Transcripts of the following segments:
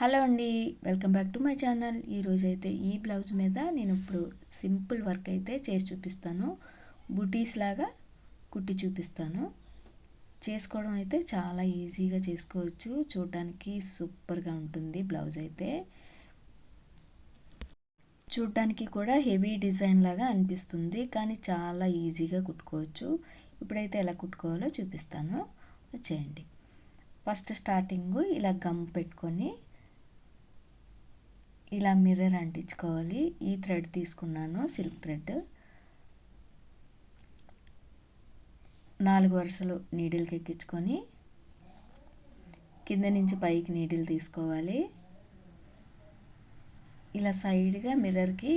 Hello అండి welcome back to my channel. ఈరోజు అయితే ఈ బ్లౌజ్ మీద నేను ఇప్పుడు సింపుల్ వర్క్ అయితే చేసి చూపిస్తాను. బుటీస్ లాగా కుట్టి చూపిస్తాను. చేసుకోవడం అయితే చాలా ఈజీగా చేసుకోవచ్చు. చూడడానికి సూపర్గా ఉంటుంది బ్లౌజ్ అయితే. చూడడానికి కూడా హెవీ డిజైన్ లాగా అనిపిస్తుంది కానీ చాలా ఈజీగా కుట్టుకోవచ్చు. ఇప్పుడైతే ఎలా కుట్టుకోవాలో చూపిస్తాను. చేయండి. ఫస్ట్ స్టార్టింగ్ ఇలా గమ్ పెట్టుకొని ఇలా మిర్రర్ అంటించుకోవాలి. ఈ థ్రెడ్ తీసుకున్నాను సిల్క్ థ్రెడ్ నాలుగు వరుసలు నీడిల్కి ఎక్కించుకొని కింద నుంచి పైకి నీడిల్ తీసుకోవాలి. ఇలా సైడ్గా మిర్రర్కి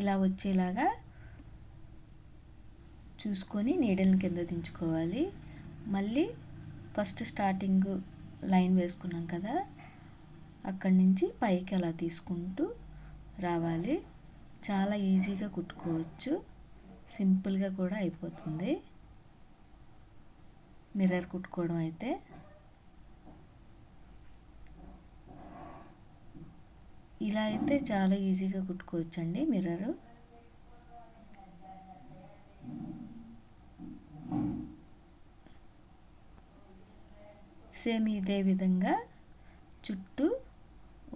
ఇలా వచ్చేలాగా చూసుకొని నీడిల్ని కింద దించుకోవాలి. మళ్ళీ ఫస్ట్ స్టార్టింగ్ లైన్ వేసుకున్నాం కదా అక్కడి నుంచి పైకి అలా తీసుకుంటూ రావాలి. చాలా ఈజీగా కుట్టుకోవచ్చు. సింపుల్గా కూడా అయిపోతుంది. మిర్రర్ కుట్టుకోవడం అయితే. ఇలా అయితే చాలా ఈజీగా కుట్టుకోవచ్చు అండి మిర్రరు. సేమ్ ఇదే విధంగా చుట్టూ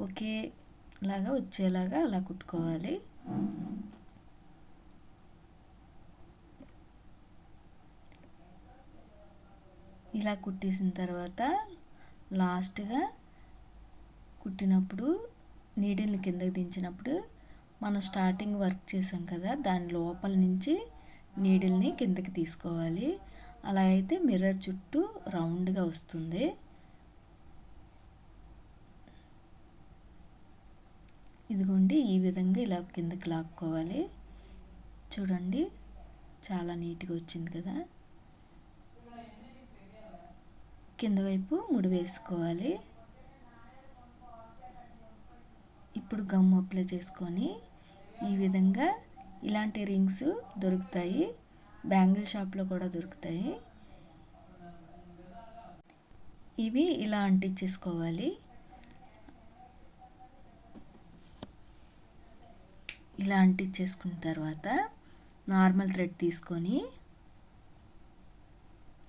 ఒకేలాగా వచ్చేలాగా అలా కుట్టుకోవాలి. ఇలా కుట్టేసిన తర్వాత లాస్ట్గా కుట్టినప్పుడు నీడిల్ని కిందకి దించినప్పుడు మనం స్టార్టింగ్ వర్క్ చేసాం కదా దాని లోపల నుంచి నీడిల్ని కిందకి తీసుకోవాలి. అలా అయితే మిర్రర్ చుట్టూ రౌండ్గా వస్తుంది. ఇదిగోండి ఈ విధంగా ఇలా కిందకి లాక్కోవాలి. చూడండి చాలా నీట్గా వచ్చింది కదా. కింద వైపు ముడి వేసుకోవాలి. ఇప్పుడు గమ్ అప్లై చేసుకొని ఈ విధంగా ఇలాంటి రింగ్స్ దొరుకుతాయి. బ్యాంగిల్ షాప్లో కూడా దొరుకుతాయి. ఇవి ఇలా అంటించేసుకోవాలి. ఇలా అంటించేసుకున్న తర్వాత నార్మల్ థ్రెడ్ తీసుకొని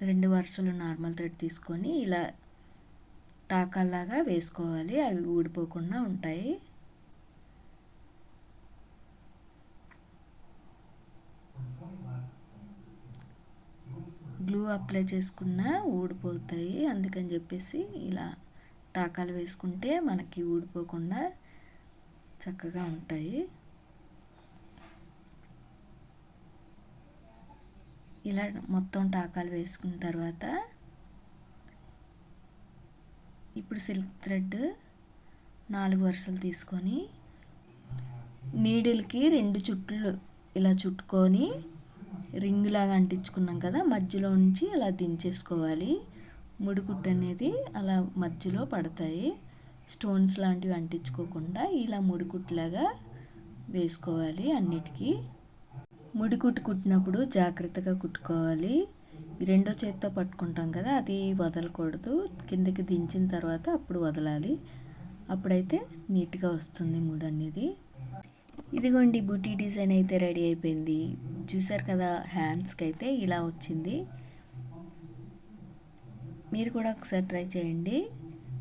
రెండు వరుసలు నార్మల్ థ్రెడ్ తీసుకొని ఇలా టాకాల్లాగా వేసుకోవాలి. అవి ఊడిపోకుండా ఉంటాయి. గ్లూ అప్లై చేసుకున్న ఊడిపోతాయి. అందుకని చెప్పేసి ఇలా టాకాలు వేసుకుంటే మనకి ఊడిపోకుండా చక్కగా ఉంటాయి. ఇలా మొత్తం టాకాలు వేసుకున్న తర్వాత ఇప్పుడు సిల్క్ థ్రెడ్ నాలుగు వరుసలు తీసుకొని నీడిల్కి రెండు చుట్లు ఇలా చుట్టుకొని రింగ్ లాగా అంటించుకున్నాం కదా మధ్యలో నుంచి అలా దించేసుకోవాలి. ముడికుట్టు అనేది అలా మధ్యలో పడతాయి. స్టోన్స్ లాంటివి అంటించుకోకుండా ఇలా ముడికుట్లాగా వేసుకోవాలి అన్నిటికీ. ముడి కుట్టు కుట్టినప్పుడు జాగ్రత్తగా కుట్టుకోవాలి. రెండో చేతితో పట్టుకుంటాం కదా అది వదలకూడదు. కిందకి దించిన తర్వాత అప్పుడు వదలాలి. అప్పుడైతే నీట్గా వస్తుంది ముడి అనేది. ఇదిగోండి బుటీ డిజైన్ అయితే రెడీ అయిపోయింది. చూసారు కదా హ్యాండ్స్కి అయితే ఇలా వచ్చింది. మీరు కూడా ఒకసారి ట్రై చేయండి.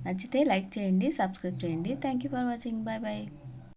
నచ్చితే లైక్ చేయండి సబ్స్క్రైబ్ చేయండి. Thank you for watching. Bye bye.